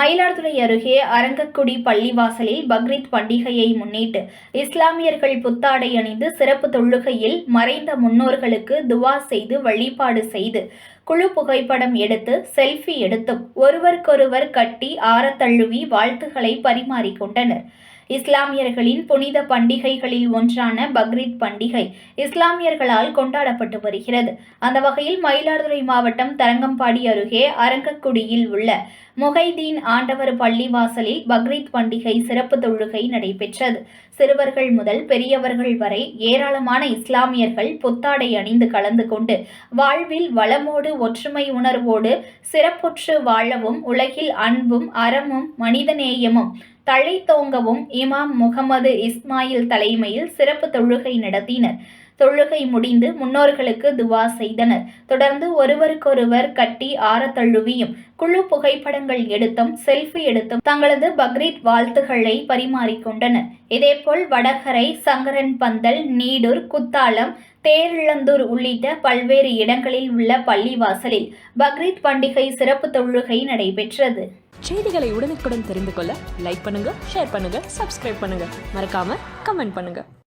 மயிலாடுதுறை அருகே அரங்கக்குடி பள்ளிவாசலில் பக்ரீத் பண்டிகையை முன்னிட்டு இஸ்லாமியர்கள் புத்தாடை அணிந்து சிறப்பு தொழுகையில் மறைந்த முன்னோர்களுக்கு துவா செய்து வழிபாடு செய்து குழு புகைப்படம் எடுத்து செல்ஃபி எடுத்தும் ஒருவருக்கொருவர் கட்டி ஆரத்தழுவி வாழ்த்துக்களை பரிமாறிக்கொண்டனர். இஸ்லாமியர்களின் புனித பண்டிகைகளில் ஒன்றான பக்ரீத் பண்டிகை இஸ்லாமியர்களால் கொண்டாடப்பட்டு வருகிறது. அந்த வகையில் மயிலாடுதுறை மாவட்டம் தரங்கம்பாடி அருகே அரங்கக்குடியில் உள்ள முகைதீன் ஆண்டவர் பள்ளிவாசலில் பக்ரீத் பண்டிகை சிறப்பு தொழுகை நடைபெற்றது. சிறுவர்கள் முதல் பெரியவர்கள் வரை ஏராளமான இஸ்லாமியர்கள் புத்தாடை அணிந்து கலந்து கொண்டு வாழ்வில் வளமோடு ஒற்றுமை உணர்வோடு சிறப்புற்று வாழவும் உலகில் அன்பும் அறமும் மனிதநேயமும் தழைத்தோங்கவும் இமாம் முகமது இஸ்மாயில் தலைமையில் சிறப்பு தொழுகை நடத்தினர். தொழுகை முடிந்து முன்னோர்களுக்கு துவா செய்தனர். தொடர்ந்து ஒருவருக்கொருவர் கட்டி ஆரத்தழுவியும் குழு புகைப்படங்கள் எடுத்தும் செல்ஃபி எடுத்தும் தங்களது பக்ரீத் வாழ்த்துக்களை பரிமாறிக்கொண்டனர் இதேபோல் வடகரை சங்கரன் பந்தல் நீடூர் குத்தாலம் தேரிழந்தூர் உள்ளிட்ட பல்வேறு இடங்களில் உள்ள பள்ளிவாசலில் பக்ரீத் பண்டிகை சிறப்பு தொழுகை நடைபெற்றது. செய்திகளை உடனுக்குடன் தெரிந்து கொள்ள லைக் பண்ணுங்க ஷேர் பண்ணுங்க சப்ஸ்கிரைப் பண்ணுங்க. மறக்காம கமெண்ட் பண்ணுங்க.